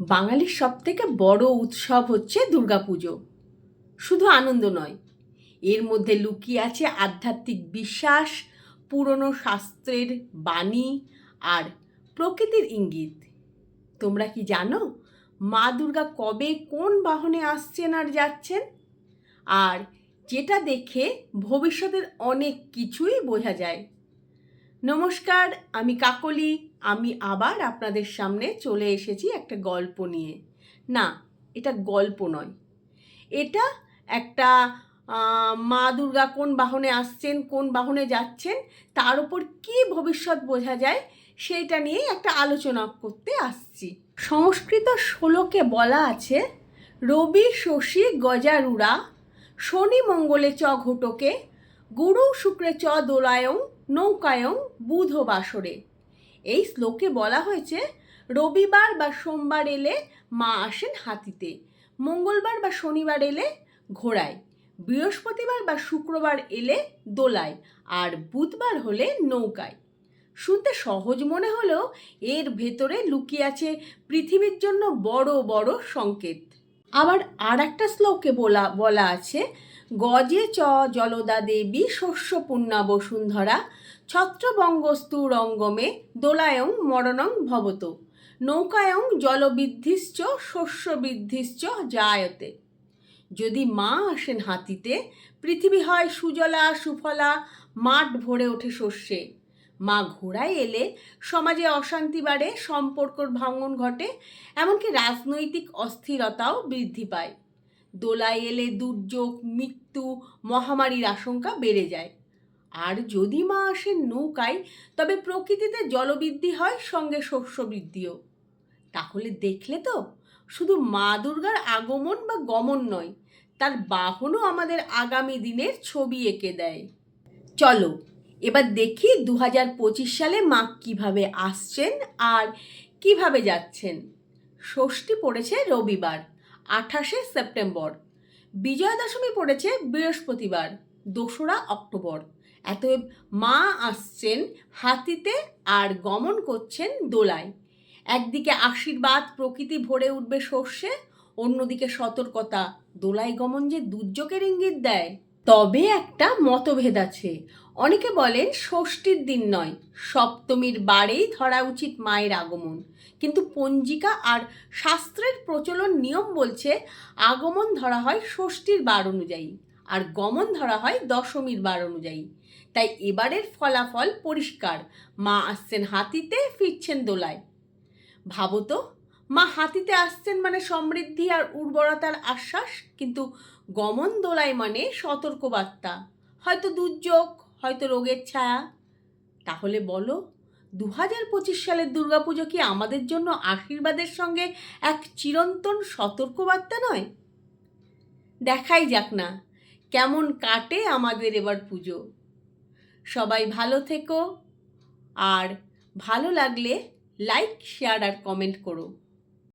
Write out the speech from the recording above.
বাঙালির সব থেকে বড় উৎসব হচ্ছে দুর্গাপুজো। শুধু আনন্দ নয়, এর মধ্যে লুকিয়ে আছে আধ্যাত্মিক বিশ্বাস, পুরনো শাস্ত্রের বাণী আর প্রকৃতির ইঙ্গিত। তোমরা কি জানো মা দুর্গা কবে কোন বাহনে আসছেন আর যাচ্ছেন? আর যেটা দেখে ভবিষ্যতের অনেক কিছুই বোঝা যায়। নমস্কার, আমি কাকলি। আমি আবার আপনাদের সামনে চলে এসেছি একটা গল্প নিয়ে। না, এটা গল্প নয়। এটা একটা মা দুর্গা কোন বাহনে আসছেন, কোন বাহনে যাচ্ছেন, তার উপর কি ভবিষ্যৎ বোঝা যায়, সেইটা নিয়েই একটা আলোচনা করতে আসছি। সংস্কৃত ষোলোকে বলা আছে, রবি শশী গজারুরা শনি মঙ্গলে চ ঘটকে গুরু শুক্রে চ দোলায়ং, নৌকায়ং বুধ বাসরে এই শ্লোকে বলা হয়েছে, রবিবার বা সোমবার এলে মা আসেন হাতিতে, মঙ্গলবার বা শনিবার এলে ঘোড়ায়, বৃহস্পতিবার বা শুক্রবার এলে দোলায়, আর বুধবার হলে নৌকায়। শুনতে সহজ মনে হলেও এর ভেতরে লুকিয়ে আছে পৃথিবীর জন্য বড় বড় সংকেত। আবার আর একটা শ্লোকে বলা বলা আছে, গজে চ জলদা দেবী শস্য পুণ্যা বসুন্ধরা ছত্রবঙ্গস্তু রঙ্গমে দোলায়ং মরণং ভবত, নৌকায়ং জলবৃদ্ধিশ্চ শস্য বৃদ্ধিশ্চ জায়তে। যদি মা আসেন হাতিতে, পৃথিবী হয় সুজলা সুফলা, মাঠ ভরে ওঠে শস্যে। মা ঘোড়ায় এলে সমাজে অশান্তি বাড়ে, সম্পর্কর ভাঙন ঘটে, এমনকি রাজনৈতিক অস্থিরতাও বৃদ্ধি পায়। দোলায় এলে দুর্যোগ, মৃত্যু, মহামারীর আশঙ্কা বেড়ে যায়। আর যদি মা আসেন নৌকায়, তবে প্রকৃতিতে জলবৃদ্ধি হয়, সঙ্গে শস্য বৃদ্ধিও। তাহলে দেখলে তো, শুধু মা দুর্গার আগমন বা গমন নয়, তার বাহনও আমাদের আগামী দিনের ছবি এঁকে দেয়। চলো এবার দেখি দু হাজার পঁচিশ সালে মা কীভাবে আসছেন আর কীভাবে যাচ্ছেন। ষষ্ঠী পড়েছে রবিবার, আঠাশে সেপ্টেম্বর। বিজয়া দশমী পড়েছে বৃহস্পতিবার, দোসরা অক্টোবর। এতএব মা আসছেন হাতিতে আর গমন করছেন দোলায়। একদিকে আশীর্বাদ, প্রকৃতি ভরে উঠবে সর্ষে, অন্যদিকে সতর্কতা। দোলাই গমন যে দুর্যোগের ইঙ্গিত দেয়। তবে একটা মতভেদ আছে। অনেকে বলেন ষষ্ঠীর দিন নয়, সপ্তমীর বারেই ধরা উচিত মায়ের আগমন। কিন্তু পঞ্জিকা আর শাস্ত্রের প্রচলন নিয়ম বলছে আগমন ধরা হয় ষষ্ঠীর বার অনুযায়ী আর গমন ধরা হয় দশমীর বার অনুযায়ী। তাই এবারের ফলাফল পরিষ্কার, মা আসছেন হাতিতে, ফিরছেন দোলায়। ভাবো তো মা হাতিতে আসছেন মানে সমৃদ্ধি আর উর্বরতার আশ্বাস, কিন্তু গমন দোলায় মানে সতর্কবার্তা। হয়তো দুর্যোগ, হয়তো রোগের ছায়া। তাহলে বলো দু হাজার পঁচিশ সালের দুর্গাপুজো কি আমাদের জন্য আশীর্বাদের সঙ্গে এক চিরন্তন সতর্কবার্তা নয়? দেখাই যাক না, কেমন কাটে আমাদের এবার পুজো। সবাই ভালো থেকো, আর ভালো লাগলে লাইক, শেয়ার আর কমেন্ট করো।